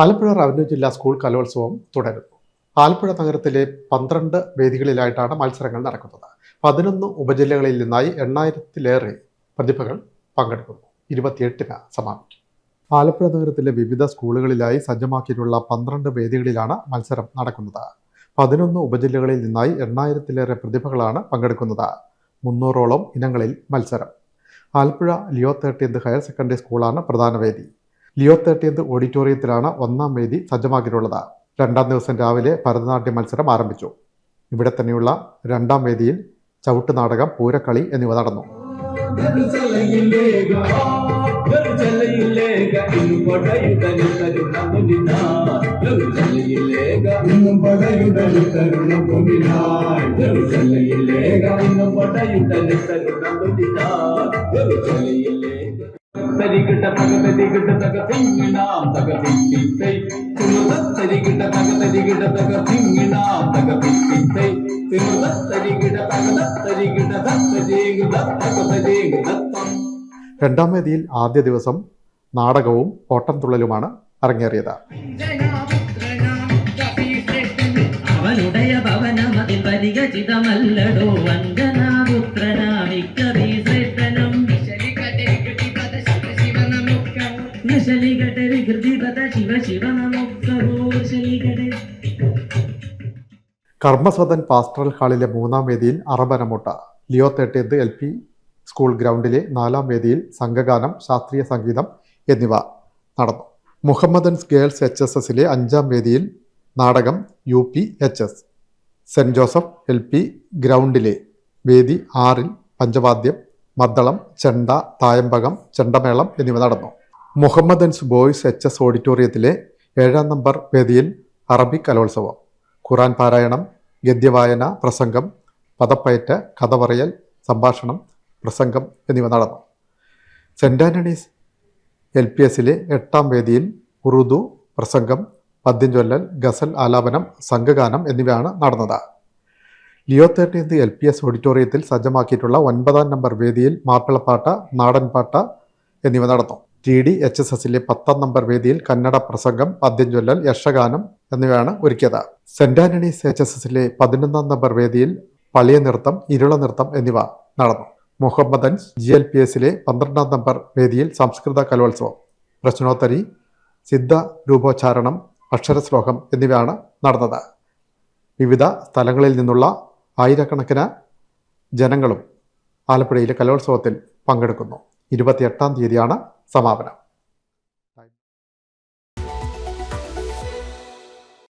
Alappuzha revenue ജില്ലാ school കലോത്സവം തുടരുന്നു. ആലപ്പുഴ നഗരത്തിലെ പന്ത്രണ്ട് വേദികളിലായിട്ടാണ് മത്സരങ്ങൾ നടക്കുന്നത്. പതിനൊന്ന് ഉപജില്ലകളിൽ നിന്നായി എണ്ണായിരത്തിലേറെ പ്രതിഭകൾ പങ്കെടുക്കുന്നു. ഇരുപത്തിയെട്ടിന് സമാപിക്കും. ആലപ്പുഴ നഗരത്തിലെ വിവിധ സ്കൂളുകളിലായി സജ്ജമാക്കിയിട്ടുള്ള പന്ത്രണ്ട് വേദികളിലാണ് മത്സരം നടക്കുന്നത്. പതിനൊന്ന് ഉപജില്ലകളിൽ നിന്നായി എണ്ണായിരത്തിലേറെ പ്രതിഭകളാണ് പങ്കെടുക്കുന്നത്. മുന്നൂറോളം ഇനങ്ങളിൽ മത്സരം. Alappuzha Leo thirteenth higher secondary സ്കൂളാണ് പ്രധാന വേദി. ലിയോ തേർട്ടീൻത് ഓഡിറ്റോറിയത്തിലാണ് ഒന്നാം വേദി സജ്ജമാക്കിയിട്ടുള്ളത്. രണ്ടാം ദിവസം രാവിലെ ഭരതനാട്യ മത്സരം ആരംഭിച്ചു. ഇവിടെ തന്നെയുള്ള രണ്ടാം വേദിയിൽ ചവിട്ട് നാടകം പൂരക്കളി എന്നിവ നടന്നു. തരികിട്ട തക തരികിട്ട തക തിങ്ങിണാം തക തിങ്ങിത്തൈ തിമുത തരികിട്ട തക തരികിട്ട തക തിങ്ങിണാം തക തിങ്ങിത്തൈ തിമുത തരികിട തക തരികിട തരികിട തക തരികിട രണ്ടാം വേദിയിൽ ആദ്യ ദിവസം നാടകവും ഓട്ടംതുള്ളലുമാണ് അരങ്ങേറിയത്. അവനുടയ ഭവനമതിൽ പരിഗചിതമല്ലടോ വഞ്ചനാപുത്രനാമിക്കവി കർമ്മസദൻ പാസ്റ്ററൽ ഹാളിലെ മൂന്നാം വേദിയിൽ അറബനമുട്ട. Leo thirteenth L P school ഗ്രൗണ്ടിലെ നാലാം വേദിയിൽ സംഘഗാനം ശാസ്ത്രീയ സംഗീതം എന്നിവ നടന്നു. മുഹമ്മദൻസ് ഗേൾസ് എച്ച് എസ് എസിലെ അഞ്ചാം വേദിയിൽ നാടകം U P H S. Saint Joseph L P ഗ്രൗണ്ടിലെ വേദി ആറിൽ പഞ്ചവാദ്യം മദ്ദളം ചെണ്ട തായമ്പകം ചെണ്ടമേളം എന്നിവ നടന്നു. മുഹമ്മദൻസ് ബോയ്സ് എച്ച് എസ് ഓഡിറ്റോറിയത്തിലെ ഏഴാം നമ്പർ വേദിയിൽ അറബിക് കലോത്സവം. ഖുറാൻ പാരായണം ഗദ്യവായന പ്രസംഗം പദപ്പയറ്റ് കഥ പറയൽ സംഭാഷണം പ്രസംഗം എന്നിവ നടന്നു. സെന്റ് ആന്റണീസ് എൽ പി എസിലെ എട്ടാം വേദിയിൽ ഉറുദു പ്രസംഗം പദ്യം ചൊല്ലൽ ഗസൽ ആലാപനം സംഘഗാനം എന്നിവയാണ് നടന്നത്. Leo thirteenth L P S ഓഡിറ്റോറിയത്തിൽ സജ്ജമാക്കിയിട്ടുള്ള ഒൻപതാം നമ്പർ വേദിയിൽ മാപ്പിളപ്പാട്ട് നാടൻപാട്ട് എന്നിവ നടന്നു. ടി ഡി എച്ച് എസ് എസിലെ പത്താം നമ്പർ വേദിയിൽ കന്നഡ പ്രസംഗം പദ്യം ചൊല്ലൽ യക്ഷഗാനം എന്നിവയാണ് ഒരുക്കിയത്. സെന്റ് ആന്റണീസ് എച്ച് എസ് എസിലെ പതിനൊന്നാം നമ്പർ വേദിയിൽ പളിയ നൃത്തം ഇരുള നൃത്തം എന്നിവ നടന്നു. മുഹമ്മദൻ ജി എൽ പി എസിലെ പന്ത്രണ്ടാം നമ്പർ വേദിയിൽ സംസ്കൃത കലോത്സവം പ്രശ്നോത്തരി സിദ്ധ രൂപോച്ചാരണം അക്ഷരശ്ലോകം എന്നിവയാണ് നടന്നത്. വിവിധ സ്ഥലങ്ങളിൽ നിന്നുള്ള ആയിരക്കണക്കിന് ജനങ്ങളും ആലപ്പുഴയിലെ കലോത്സവത്തിൽ പങ്കെടുക്കുന്നു. ഇരുപത്തിയെട്ടാം തീയതിയാണ് സമാപനം